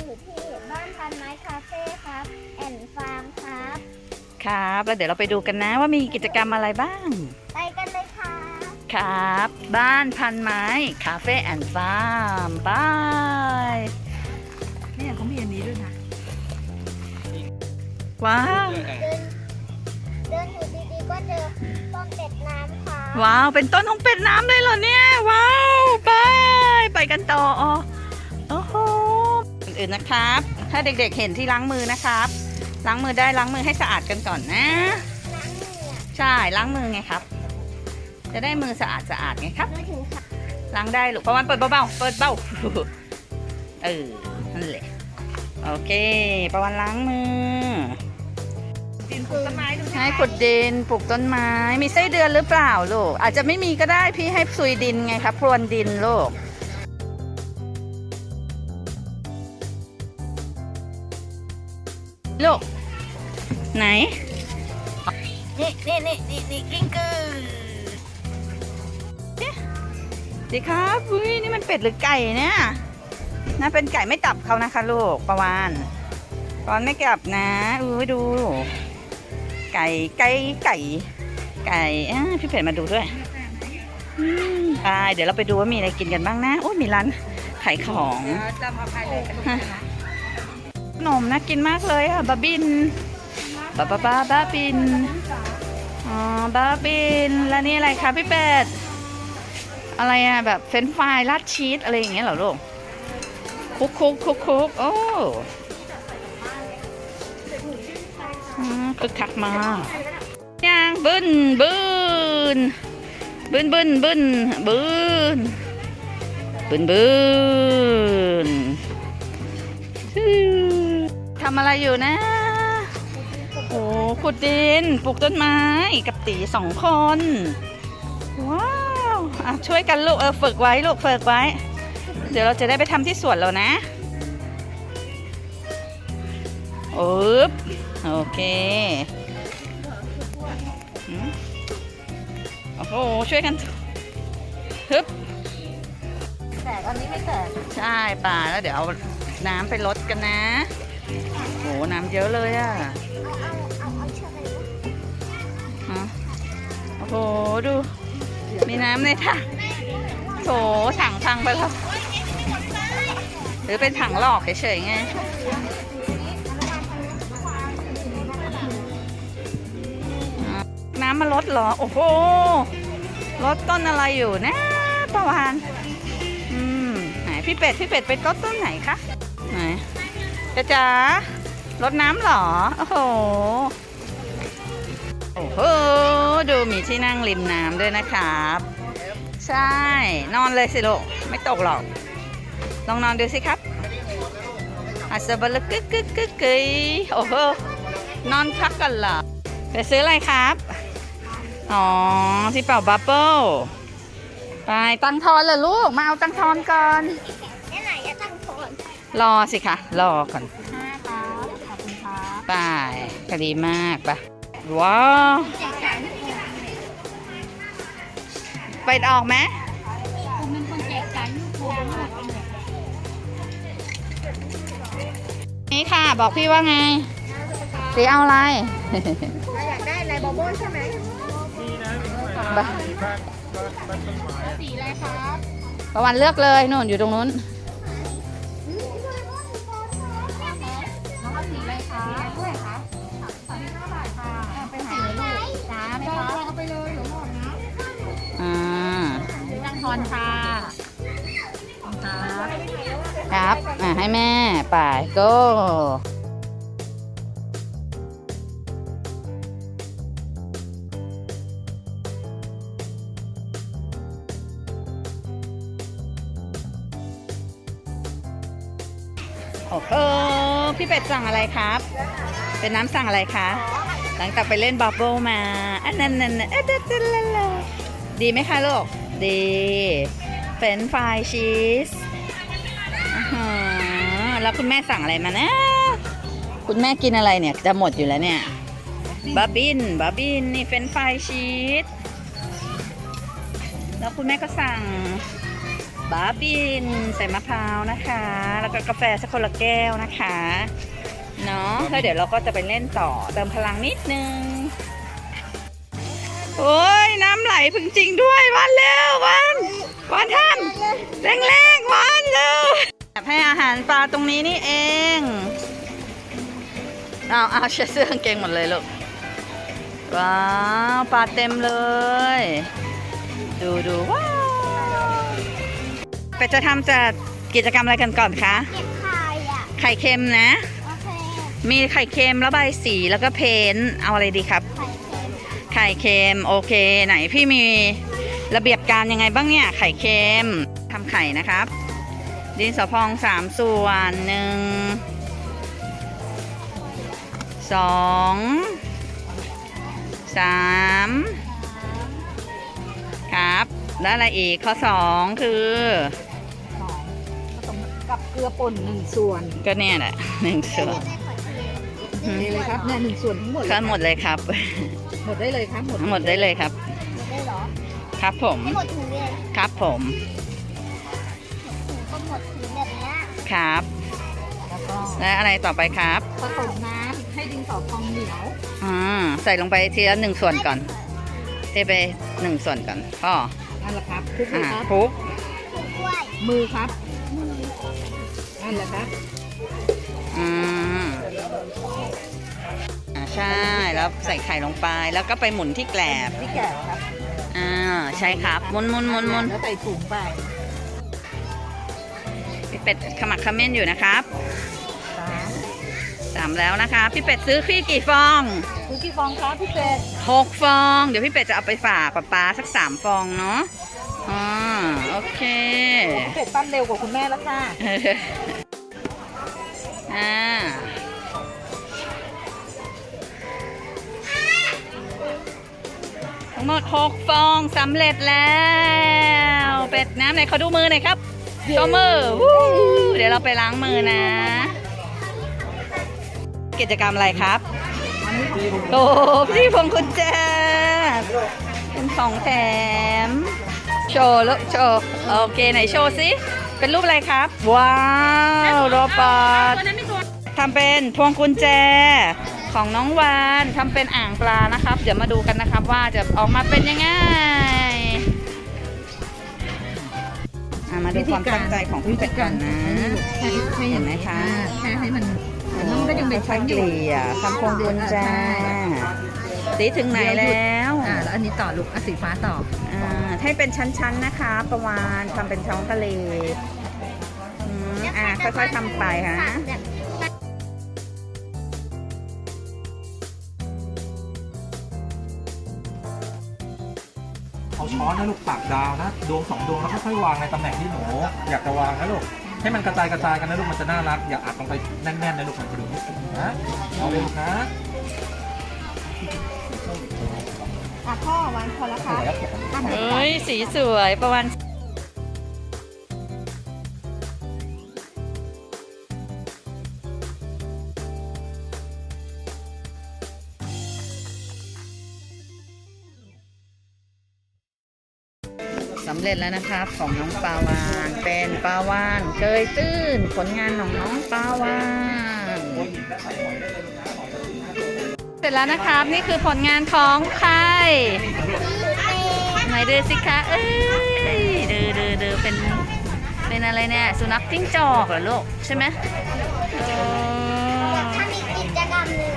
อยู่ที่บ้านพันไม้คาเฟ่ครับ แอนฟาร์มครับ ครับ แล้วเดี๋ยวเราไปดูกันนะว่ามีกิจกรรมอะไรบ้าง ไปกันเลยครับครับ บ้านพันไม้คาเฟ่แอนด์ฟาร์มบายเนี่ยเขามีอันนี้ด้วยนะ ว้าว เดินเดินอยู่ดีๆก็เจอต้นเป็ดน้ำครับว้าว เป็นต้นของเป็ดน้ำเลยเหรอเนี่ย ว้าว ไป ไปกันต่อโอ้โห อื่นๆนะครับ ถ้าเด็กๆเห็นที่ล้างมือนะครับ ล้างมือได้ล้างมือให้สะอาดกันก่อนนะล้างมือใช่ล้างมือไงครับ จะได้มือสะอาดสะอาดไงครับ ล้างได้ลูกประวันเปิดเบาๆเปิดเบาเออนั่นแหละโอเคประวันล้างมือดินปลูกต้นไม้ดูให้ขุดดินปลูกต้นไม้ มีไส้เดือนหรือเปล่าลูก อาจจะไม่มีก็ได้พี่ให้ซุยดินไงครับพรวนดินลูก ลูก ไหน นี่นี่นี่นี่นี่กิ้งกือดีครับอุ้ยนี่มันเป็ดหรือไก่เนี่ยน่าเป็นไก่ไม่ตับเขานะคะลูกประวานตอนไม่กลับนะอุ้ยดู ไก่ไก่ไก่ ไก่อ่าพี่เป็ดมาดูด้วยอืมไปเดี๋ยวเราไปดูว่ามีอะไรกินกันบ้างนะโอ้ยมีร้านขายของฮะขน นมน่ากินมากเลยอะบาบินบาบาบาบาบินอ๋อบาบินแล้วนี่อะไรคะพี่เป็ดอะไรอะแบบเฟรนฟรายราดชีสอะไรอย่างเงี้ยเหรอลูกคุกคุกคุกคุกโอ้คึกคักมากย่างบึนบึนบึนบึนบึนบึนบึนบึนำอะไรอยู่นะ โอ้ขุดดินปลูกต้นไม้กับตีสองคน ว้าวอะช่วยกันลูกเออฝึกไว้ลูกฝึกไว้ เดี๋ยวเราจะได้ไปทำที่สวนเรานะโอ๊บโอเคอืมโอ้โหช่วยกันฮึบแตกอันนี้ไม่แตกใช่ป่าแล้วเดี๋ยวเอาน้ำไปลดกันนะโอ้โห น้ำเยอะเลยอะเอาเอาเอาเอาเชือกไปเลยฮะโอ้โห ดู มีน้ำในถังโถถังพังไปแล้ว หรือเป็นถังหลอกเฉยๆไงน้ำมาลดเหรอ โอ้โหลดต้นอะไรอยู่นะประวานอืมไหนพี่เป็ด พี่เป็ดไปลดต้นไหนคะ ไหนจะจ๋า ลดน้ำเหรอ โอ้โห โอ้โห ดูมีที่นั่งริมน้ำด้วยนะครับ ใช่ นอนเลยสิลูก ไม่ตกหรอก ลองนอนดูสิครับอาสบลกึกกึกกึกกึยโอ้โห นอนพักกันเหรอไปซื้ออะไรครับ อ๋อ ที่เป่าบับเบิ้ลไปตังทอนเหรอลูก มาเอาตังทอนก่อนนี่ไหนจะตั้งโซนรอสิคะ รอก่อน ก็ดีมากไปว้าวแจกจ่ายไปออกไหมคุณเป็นคนแจกจ่ายลูกผมนี่ค่ะ บอกพี่ว่าไงสีเอาอะไรอยากได้อะไรบอโบ้ใช่ไหมบะสีอะไรครับประวันเลือกเลยนู่นอยู่ตรงนู้นน้ ตังทอนค่ะครับครับอ่าให้แม่ไปก็โอ้โหพี่เป็ดสั่งอะไรครับ เป็นน้ำสั่งอะไรคะ หลังจากไปเล่นบับเบิลมาอันนั้นนั่นอ๊ะดีไหมคะลูก ดีเฟรนช์ฟรายชีสอ่าฮะแล้วคุณแม่สั่งอะไรมานะ คุณแม่กินอะไรเนี่ย จะหมดอยู่แล้วเนี่ยบาบินบาบินนี่เฟรนช์ฟรายชีสแล้วคุณแม่ก็สั่งบาบินใส่มะพร้าวนะคะ แล้วก็กาแฟสักคนละแก้วนะคะ เนาะแล้วเดี๋ยวเราก็จะไปเล่นต่อเติมพลังนิดนึง โอ้ยน้ำไหลพึงจริงด้วยวันเร็ววันวันท่านแรงๆวันเร็วให้อาหารปลาตรงนี้นี่เองเอาเอาเชืเสื้อกางเกงหมดเลยลูกว้าวปลาเต็มเลย ดูดูว้าวเป็ดจะทำจะกิจกรรมอะไรกันก่อนคะเก็บไข่อะไข่เค็มนะโอเคมีไข่เค็มแล้วใบายสีแล้วก็เพนท์เอาอะไรดีครับไข่เค็มไข่เค็มโอเค ไหนพี่มีระเบียบการยังไงบ้างเนี่ย ไข่เค็มทำไข่นะครับ ดินสอพองสามส่วนหนึ่งสองสามครับ แล้วอะไรอีกข้อสองคือสองผสมกับเกลือป่นหนึ่งส่วนก็เนี่ยแหละหนึ่งส่วนเทเลยครับเนี่ยหนึ่งส่วนทั้งหมดก็หมดเลยครับ หมดได้เลยครับหมดหมดได้เลยครับได้เหรอครับผมให้หมดถุงเลยครับผม ถุงก็หมดถุงแบบเนี้ยครับ แล้วก็และอะไรต่อไปครับ ผสมน้ำให้ดินสอพองเหนียวอ่า ใส่ลงไปทีละหนึ่งส่วนก่อน เทไปหนึ่งส่วนก่อนพ่อนั่นแหละครับคลุกเลอ่ายครับ คลุกถุงกล้วยมือครับนั่นแหละครับ อืมอ่าใช่ แล้วใส่ไข่ลงไป แล้วก็ไปหมุนที่แกลบที่แกะครับอ่าใช่ครับหมุนหมุนหมุนหมุนแล้วใส่ถุงไปพี่เป็ดขมักเขม้นอยู่นะครับสามสามแล้วนะคะ พี่เป็ดซื้อขี้กี่ฟองคือกี่ฟองครับพี่เป็ดหกฟอง เดี๋ยวพี่เป็ดจะเอาไปฝากป๊าป๊าสักสามฟองเนาะอ่าโอเค พี่เป็ดปั้นเร็วกว่าคุณแม่แล้วค่ะ อ่า ทั้งหมดหกฟองสำเร็จแล้ว เป็ดน้ำไหนเขาดูมือหน่อยครับโชว์มือวู้เดี๋ยวเราไปล้างมือนะ กิจกรรมอะไรครับโอ้พี่พวงกุญแจเป็นของแถม โชว์ลูกโชว์ โอเค ไหนโชว์สิ เป็นรูปอะไรครับ ว้าวโรบอททำเป็นพวงกุญแจ ของน้องวานทำเป็นอ่างปลานะครับ เดี๋ยวมาดูกันนะครับว่าจะออกมาเป็นยังไงอะมาดูความตั้งใจของพี่เป็ดกันนะให้ให้เห็นไหมคะแค่ให้มันแต่มันก็ยังเป็นค่อยๆเกลี่ยทำพวงกุญแจสีถึงไหนแล้วอ่าแล้วอันนี้ต่อลูกอะสีฟ้าต่ออ่าให้เป็นชั้นๆนะคะ ประวานทำเป็นท้องทะเลอืมอ่าค่อยๆทำไปฮะ ช้อนนะลูกปักดาวนะดวงสองดวงแล้วค่อยๆวางในตำแหน่งที่หนูอยากจะวางนะลูกให้มันกระจายกระจายกันนะลูกมันจะน่ารักอย่าอัดลงไปแน่นๆนะลูกมันจะดูไม่สุกนะเอาเลยลูกนะอะพ่อวางพอแล้วสค่ะวยครับผมเฮ้ยสีสวยประวาน ร็จแล้วนะครับของน้องปาวานเป็นปาวานเคยตื้นผลงานของน้องปาวานเสร็จแล้วนะครับ นี่คือผลงานของใครไหนดูสิคะเอ้ยดูดูดูเป็นเป็นอะไรเนี่ยสุนัขจิ้งจอกเหรอลูกใช่ไหมเออทำอีกกิจกรรมหนึ่ง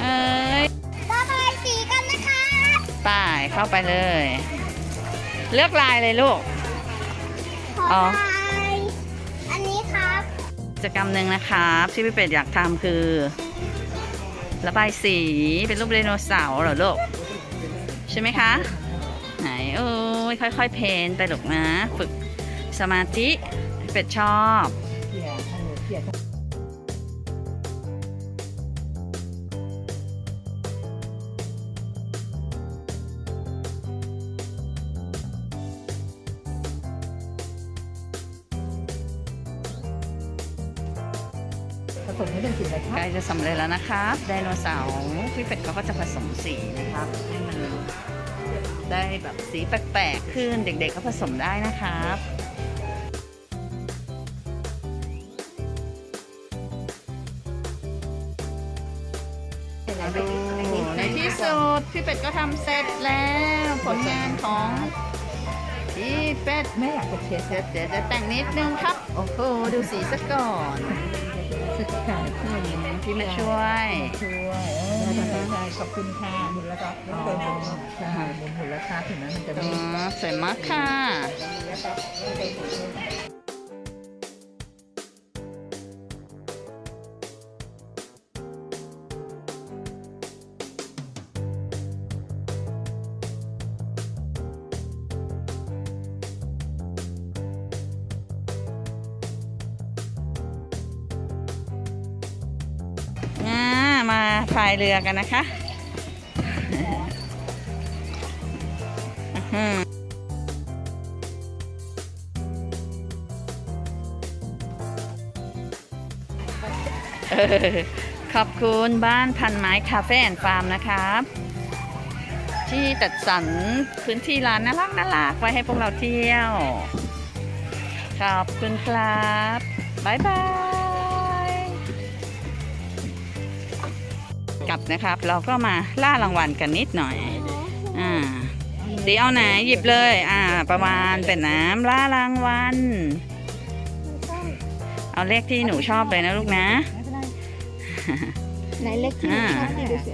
เอ้ยระบายสีกันนะคะป่ายเข้าไปเลย เลือกลายเลยลูก ขอ๋ออ ลายอันนี้ครับ กิจกรรมหนึ่งนะครับที่พี่เป็ดอยากทำคือ ระบายสีเป็นรูปไดโนเสาร์เหรอลูก ใช่ไหมคะ ไหนโอ้ยค่อยๆ เพนไปลูกนะ ฝึกสมาธิพี่เป็ดชอบ เขี่ยเออเขี่ย ไม่ต้องกินอะไรครับใกล้จะสำเร็จแล้วนะครับไดโนเสาร์พี่เป็ดเขาก็จะผสมสีนะครับให้มันได้แบบสีแปลกๆขึ้นเด็กๆก็ผสมได้นะครับในที่สุดพี่เป็ดก็ทำเสร็จแล้วผลงานของพี่เป็ดไม่อยากจะเชียร์เดี๋ยวจะแต่งนิดนึงครับ โอ้โหดูสีซะก่อน สึกค่ะอืมพี่มาช่วย ช่วยเออใช่ขอบคุณค่ะบุญแล้วก็ไม่เติมบุญใช่บุญบุญแล้วค่ะถึงนั้นมันจะอ๋ไม่ อสวยมากค่ะาพายเรือกันนะคะออขอบคุณบ้านพันไม้คาเฟ่แอนฟาร์มนะครับ ที่จัดสรรพื้นที่ร้านน่ารักน่ารักไว้ให้พวกเราเที่ยว ขอบคุณครับ บ๊ายบาย กลับนะครับ เราก็มาล่ารางวัลกันนิดหน่อย อ่าสีเอาไหนหยิบเลย อ่า ประมาณเป็นน้ำล่ารางวัล เอาเลขที่หนูชอบเลยนะลูกนะในเล็กที่ชอบที่ดูสิ